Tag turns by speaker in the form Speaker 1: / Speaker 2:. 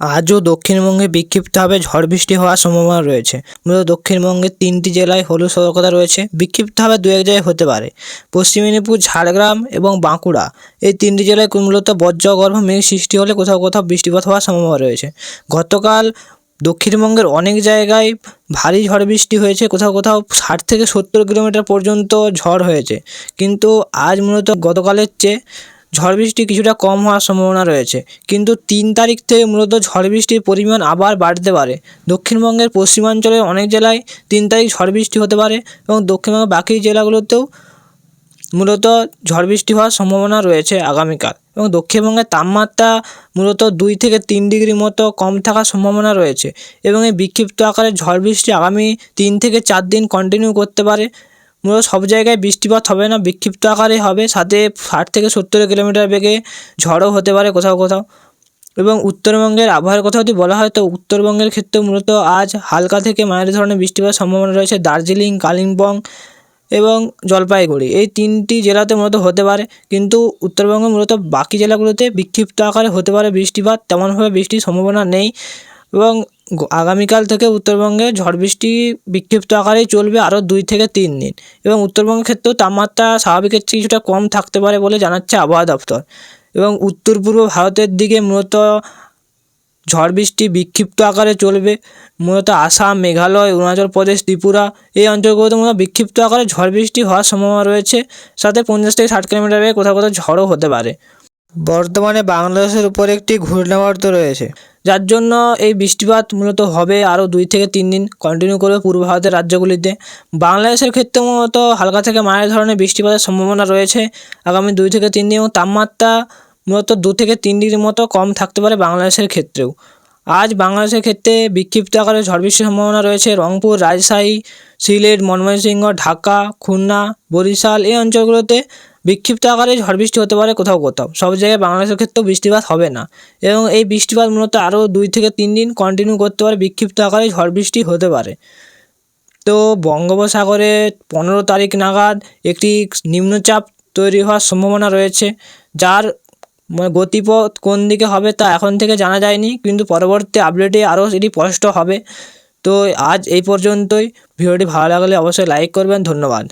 Speaker 1: আজও দক্ষিণবঙ্গে বিক্ষিপ্তভাবে ঝড় বৃষ্টি হওয়ার সম্ভাবনা রয়েছে। মূলত দক্ষিণবঙ্গের তিনটি জেলায় হলুদ সতর্কতা রয়েছে। বিক্ষিপ্তভাবে দু এক জায়গায় হতে পারে। পশ্চিম মেদিনীপুর, ঝাড়গ্রাম এবং বাঁকুড়া এই তিনটি জেলায় মূলত বজ্রগর্ভ মেঘ সৃষ্টি হলে কোথাও কোথাও বৃষ্টিপাত হওয়ার সম্ভাবনা রয়েছে। গতকাল দক্ষিণবঙ্গের অনেক জায়গায় ভারী ঝড় বৃষ্টি হয়েছে। কোথাও কোথাও ষাট থেকে সত্তর কিলোমিটার পর্যন্ত ঝড় হয়েছে। কিন্তু আজ মূলত গতকালের চেয়ে ঝড় বৃষ্টি কিছুটা কম হওয়ার সম্ভাবনা রয়েছে। কিন্তু তিন তারিখ থেকে মূলত ঝড় বৃষ্টির পরিমাণ আবার বাড়তে পারে। দক্ষিণবঙ্গের পশ্চিমাঞ্চলের অনেক জেলায় তিন তারিখ ঝড় বৃষ্টি হতে পারে এবং দক্ষিণবঙ্গের বাকি জেলাগুলোতেও মূলত ঝড় বৃষ্টি হওয়ার সম্ভাবনা রয়েছে আগামীকাল। এবং দক্ষিণবঙ্গের তাপমাত্রা মূলত দুই থেকে তিন ডিগ্রি মতো কম থাকার সম্ভাবনা রয়েছে। এবং এই বিক্ষিপ্ত আকারে ঝড় বৃষ্টি আগামী তিন থেকে চার দিন কন্টিনিউ করতে পারে। মূলত সব জায়গায় বৃষ্টিপাত হবে না, বিক্ষিপ্ত আকারে হবে। সাথে ষাট থেকে সত্তর কিলোমিটার বেগে ঝড়ও হতে পারে কোথাও কোথাও। এবং উত্তরবঙ্গের আবহাওয়ার কথা যদি বলা হয়, তো উত্তরবঙ্গের ক্ষেত্রে মূলত আজ হালকা থেকে মাঝারি ধরনের বৃষ্টিপাত সম্ভাবনা রয়েছে। দার্জিলিং, কালিম্পং এবং জলপাইগুড়ি এই তিনটি জেলাতে মূলত হতে পারে। কিন্তু উত্তরবঙ্গে মূলত বাকি জেলাগুলোতে বিক্ষিপ্ত আকারে হতে পারে বৃষ্টিপাত। তেমনভাবে বৃষ্টির সম্ভাবনা নেই। এবং আগামীকাল থেকে উত্তরবঙ্গে ঝড় বৃষ্টি বিক্ষিপ্ত আকারেই চলবে আরও দুই থেকে তিন দিন এবং উত্তরবঙ্গের ক্ষেত্রেও তাপমাত্রা স্বাভাবিকের চেয়ে কিছুটা কম থাকতে পারে বলে জানাচ্ছে আবহাওয়া দপ্তর এবং উত্তর পূর্ব ভারতের দিকে মূলত ঝড় বৃষ্টি বিক্ষিপ্ত আকারে চলবে। মূলত আসাম, মেঘালয়, অরুণাচল প্রদেশ, ত্রিপুরা এই অঞ্চলগুলোতে মূলত বিক্ষিপ্ত আকারে ঝড় বৃষ্টি হওয়ার সম্ভাবনা রয়েছে। সাথে পঞ্চাশ থেকে ষাট কিলোমিটার বেগে কোথাও কোথাও ঝড়ও হতে পারে। বর্তমানে বাংলাদেশের উপর একটি ঘূর্ণাবর্ত রয়েছে। যার জন্য এই বৃষ্টিপাত মূলত হবে আরও দুই থেকে তিন দিন কন্টিনিউ করবে পূর্ব ভারতের রাজ্যগুলিতে। বাংলাদেশের ক্ষেত্রে মূলত হালকা থেকে মায়ের ধরনের বৃষ্টিপাতের সম্ভাবনা রয়েছে। আগামী দুই থেকে তিন দিন এবং তাপমাত্রা মূলত দু থেকে তিন ডিগ্রির মতো কম থাকতে পারে বাংলাদেশের ক্ষেত্রেও। আজ বাংলাদেশের ক্ষেত্রে বিক্ষিপ্ত আকারে ঝড় বৃষ্টির সম্ভাবনা রয়েছে রংপুর, রাজশাহী সিলেট, ময়মনসিংহ, ঢাকা, খুলনা, বরিশাল এই অঞ্চলগুলোতে বিক্ষিপ্ত আকারে ঝড় বৃষ্টি হতে পারে কোথাও কোথাও। সব জায়গায় বাংলাদেশের ক্ষেত্রেও বৃষ্টিপাত হবে না। এবং এই বৃষ্টিপাত মূলত আরও দুই থেকে তিন দিন কন্টিনিউ করতে পারে, বিক্ষিপ্ত আকারে ঝড় বৃষ্টি হতে পারে। তো বঙ্গোপসাগরে পনেরো তারিখ নাগাদ একটি নিম্নচাপ তৈরি হওয়ার সম্ভাবনা রয়েছে, যার গতিপথ কোন দিকে হবে তা এখন থেকে জানা যায়নি, কিন্তু পরবর্তী আপডেটে আরও এটি স্পষ্ট হবে। তো আজ এই পর্যন্তই। ভিডিওটি ভালো লাগলে অবশ্যই লাইক করবেন। ধন্যবাদ।